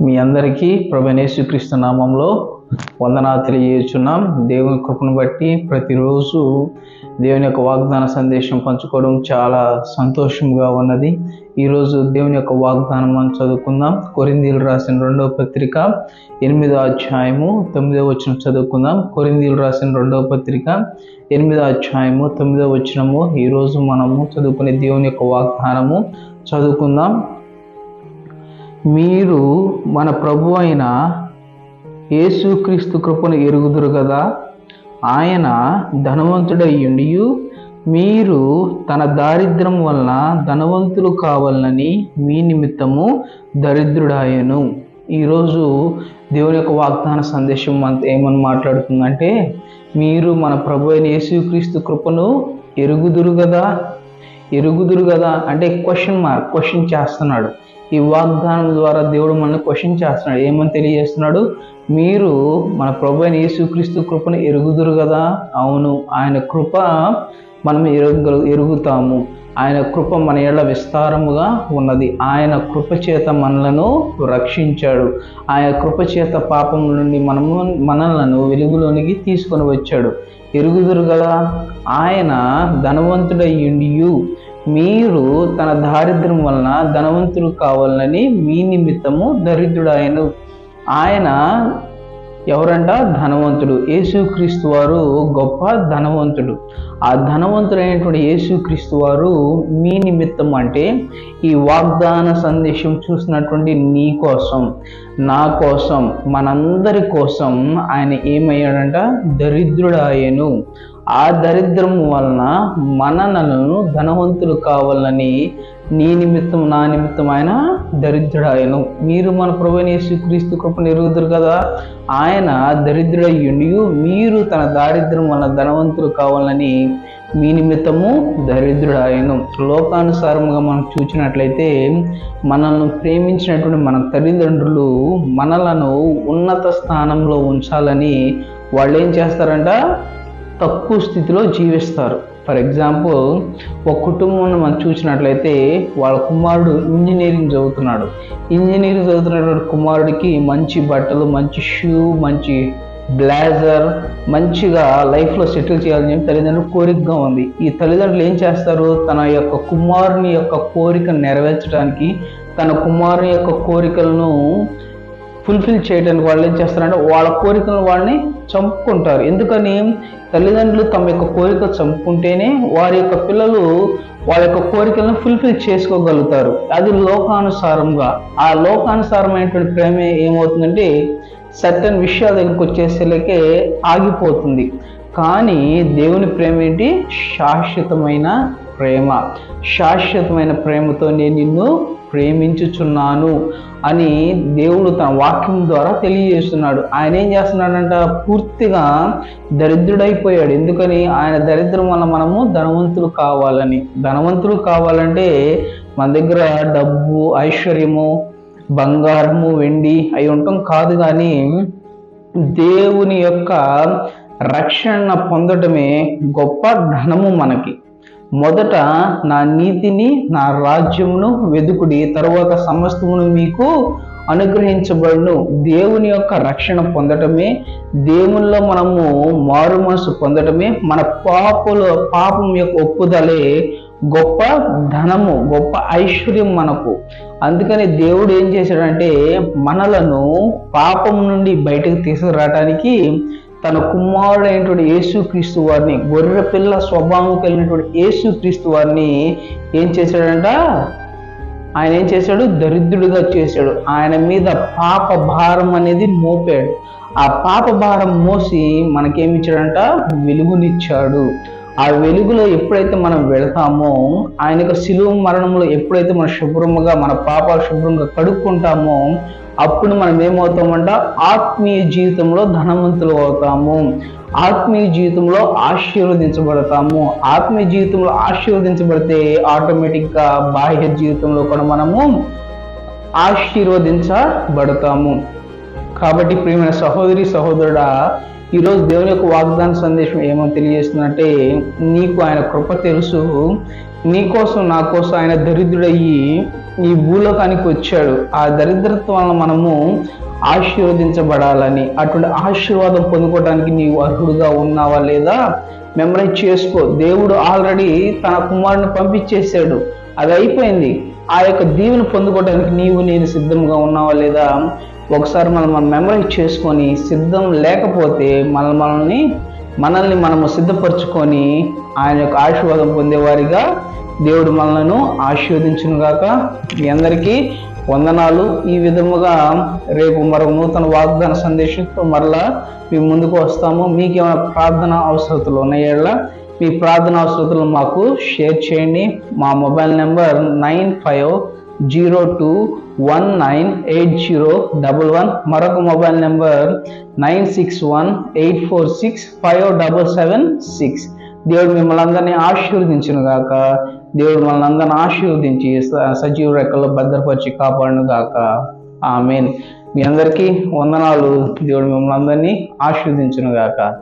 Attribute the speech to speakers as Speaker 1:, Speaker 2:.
Speaker 1: మీ అందరికీ ప్రభనేసుక్రీస్తు నామంలో వందనాలు తెలియజేస్తున్నాం. దేవుని కృపను బట్టి ప్రతిరోజు దేవుని యొక్క వాగ్దాన సందేశం పంచుకోవడం చాలా సంతోషంగా ఉన్నది. ఈరోజు దేవుని యొక్క వాగ్దానం మనం చదువుకుందాం. కొరిందీలు రాసిన రెండవ పత్రిక ఎనిమిదో అధ్యాయము తొమ్మిదో వచనం చదువుకుందాం. కొరిందీలు రాసిన రెండవ పత్రిక ఎనిమిదో అధ్యాయము తొమ్మిదో వచనము. ఈరోజు మనము చదువుకునే దేవుని యొక్క వాగ్దానము చదువుకుందాం. మీరు మన ప్రభు అయిన యేసుక్రీస్తు కృపను ఎరుగుదురు కదా. ఆయన ధనవంతుడయ్యుండి మీరు తన దారిద్ర్యం వలన ధనవంతులు కావాలని మీ నిమిత్తము దరిద్రుడాయను. ఈరోజు దేవుని యొక్క వాగ్దాన సందేశం అంత ఏమని మాట్లాడుతుందంటే మీరు మన ప్రభు అయిన యేసుక్రీస్తు కృపను ఎరుగుదురు కదా. ఎరుగుదురు కదా అంటే క్వశ్చన్ మార్క్ క్వశ్చన్ చేస్తున్నాడు. ఈ వాగ్దానం ద్వారా దేవుడు మనల్ని క్వశ్చన్ చేస్తున్నాడు. ఏమని తెలియజేస్తున్నాడు? మీరు మన ప్రభు అయిన యేసుక్రీస్తు కృపను ఎరుగుదురు కదా? అవును. ఆయన కృప మనం ఎరుగ ఎరుగుతాము. ఆయన కృప మన ఏళ్ళ విస్తారముగా ఉన్నది. ఆయన కృప చేత మనలను రక్షించాడు. ఆయన కృప చేత పాపం నుండి మనము మనలను వెలుగులోనికి తీసుకొని వచ్చాడు. ఎరుగుదురు కదా? ఆయన ధనవంతుడయ్యుండియు. మీరు తన దారిద్ర్యం వలన ధనవంతులు కావాలని మీ నిమిత్తము దరిద్రుడాయను. ఆయన ఎవరంట? ధనవంతుడు. యేసుక్రీస్తు వారు గొప్ప ధనవంతుడు. ఆ ధనవంతుడైనటువంటి యేసుక్రీస్తు వారు మీ నిమిత్తం అంటే ఈ వాగ్దాన సందేశం చూసినటువంటి నీ కోసం నా కోసం మనందరి కోసం ఆయన ఏమయ్యాడంట? దరిద్రుడాయను. ఆ దరిద్రం వలన మనలను ధనవంతులు కావాలని నీ నిమిత్తం నా నిమిత్తం ఆయన దరిద్రుడాయను మీరు మన ప్రభుని యేసుక్రీస్తు కృప ఎరుగుదురు కదా. ఆయన దరిద్రుడయ్యుండి మీరు తన దారిద్ర్యం వలన ధనవంతులు కావాలని మీ నిమిత్తము దరిద్రుడాయను లోకానుసారముగా మనం చూసినట్లయితే మనల్ని ప్రేమించినటువంటి మన తల్లిదండ్రులు మనలను ఉన్నత స్థానంలో ఉంచాలని వాళ్ళు ఏం చేస్తారంట? తక్కువ స్థితిలో జీవిస్తారు. ఫర్ ఎగ్జాంపుల్ ఒక కుటుంబం మనం చూసినట్లయితే వాళ్ళ కుమారుడు ఇంజనీరింగ్ చదువుతున్నాడు. ఇంజనీరింగ్ చదువుతున్నటువంటి కుమారుడికి మంచి బట్టలు మంచి షూ మంచి బ్లేజర్ మంచిగా లైఫ్లో సెటిల్ చేయాలని చెప్పి తల్లిదండ్రులు కోరికగా ఉంది. ఈ తల్లిదండ్రులు ఏం చేస్తారు? తన యొక్క కుమారుని యొక్క కోరిక నెరవేర్చడానికి తన కుమారుని యొక్క కోరికలను ఫుల్ఫిల్ చేయడానికి వాళ్ళు ఏం చేస్తారంటే వాళ్ళ కోరికలను వాళ్ళని చంపుకుంటారు. ఎందుకని? తల్లిదండ్రులు తమ యొక్క కోరిక చంపుకుంటేనే వారి యొక్క పిల్లలు వాళ్ళ యొక్క కోరికలను ఫుల్ఫిల్ చేసుకోగలుగుతారు. అది లోకానుసారంగా. ఆ లోకానుసారమైనటువంటి ప్రేమ ఏమవుతుందంటే సర్టన్ విషయాల దగ్గరికి వచ్చేసరికే ఆగిపోతుంది. కానీ దేవుని ప్రేమ ఏంటి? శాశ్వతమైన ప్రేమ శాశ్వతమైన ప్రేమతో నేను నిన్ను ప్రేమించుచున్నాను అని దేవుడు తన వాక్యం ద్వారా తెలియజేస్తున్నాడు. ఆయన ఏం చేస్తున్నాడంట? పూర్తిగా దరిద్రుడైపోయాడు. ఎందుకని? ఆయన దరిద్రం వల్ల మనము ధనవంతులు కావాలని. ధనవంతులు కావాలంటే మన దగ్గర డబ్బు ఐశ్వర్యము బంగారము వెండి అవి ఉండటం కాదు కానీ దేవుని యొక్క రక్షణ పొందటమే గొప్ప ధనము మనకి. మొదట నా నీతిని నా రాజ్యమును వెదుకుడి. తరువాత సమస్తమును మీకు అనుగ్రహించబడును. దేవుని యొక్క రక్షణ పొందటమే దేవునిలో మనము మారు మనసు పొందటమే మన పాపుల పాపం యొక్క ఒప్పుదలే గొప్ప ధనము గొప్ప ఐశ్వర్యం మనకు. అందుకని దేవుడు ఏం చేశాడంటే మనలను పాపం నుండి బయటకు తీసుకురావడానికి తన కుమారుడైనటువంటి యేసుక్రీస్తు వారిని గొర్రె పిల్ల స్వభావం కలిగినటువంటి యేసుక్రీస్తు వారిని ఏం చేశాడంట? ఆయన ఏం చేశాడు? దరిద్రుడిగా చేశాడు. ఆయన మీద పాప భారం అనేది మోపాడు. ఆ పాప భారం మోసి మనకేమిచ్చాడంట వెలుగునిచ్చాడు. ఆ వెలుగులో ఎప్పుడైతే మనం వెళతామో ఆయన యొక్క శిలువ మరణంలో ఎప్పుడైతే మన శుభ్రముగా మన పాపాలు శుభ్రంగా కడుక్కుంటామో అప్పుడు మనం ఏమవుతామంట? ఆత్మీయ జీవితంలో ధనవంతులు అవుతాము. ఆత్మీయ జీవితంలో ఆశీర్వదించబడతాము. ఆత్మీయ జీవితంలో ఆశీర్వదించబడితే ఆటోమేటిక్గా బాహ్య జీవితంలో కూడా మనము ఆశీర్వదించబడతాము. కాబట్టి ప్రియమైన సహోదరి సహోదరుడా ఈరోజు దేవుని యొక్క వాగ్దాన సందేశం ఏమో తెలియజేస్తుందంటే నీకు ఆయన కృప తెలుసు నీకోసం నా కోసం ఆయన దరిద్రుడయ్యి ఈ భూలోకానికి వచ్చాడు. ఆ దరిద్రత్వం వలన మనము ఆశీర్వదించబడాలని అటువంటి ఆశీర్వాదం పొందుకోవడానికి నీవు అర్హుడుగా ఉన్నావా లేదా మెమరైజ్ చేసుకో. దేవుడు ఆల్రెడీ తన కుమారుని పంపించేశాడు. అది అయిపోయింది. ఆ యొక్క దీవెని పొందుకోవడానికి నీవు నేను సిద్ధంగా ఉన్నావా లేదా ఒకసారి మనం మనం మెమరీ చేసుకొని సిద్ధం లేకపోతే మన మనల్ని మనల్ని మనము సిద్ధపరచుకొని ఆయన యొక్క ఆశీర్వాదం పొందేవారిగా దేవుడు మనలను ఆశీర్వదించును గాక మీ అందరికీ వందనాలు. ఈ విధముగా రేపు మరో నూతన వాగ్దాన సందేశంతో మరలా మీ ముందుకు వస్తాము. మీకు ఏమైనా ప్రార్థన అవసరతలు ఉన్నాయేళ్ళ? మీ ప్రార్థన అవసరతలు మాకు షేర్ చేయండి. మా mobile number nine five zero two one nine eight zero double one. మరొక mobile number nine six one eight four six five double seven six. దేవుడు మిమ్మల్ని అందరినీ ఆశీర్వదించును గాక. దేవుడు మిమ్మల్ని అందరిని ఆశీర్వదించి స- సజీవ రెక్కల్లో భద్రపరిచి కాపాడును గాక. ఆమెన్. మీ అందరికీ వందనాలు. దేవుడు మిమ్మల్ని అందరినీ ఆశీర్వదించును గాక.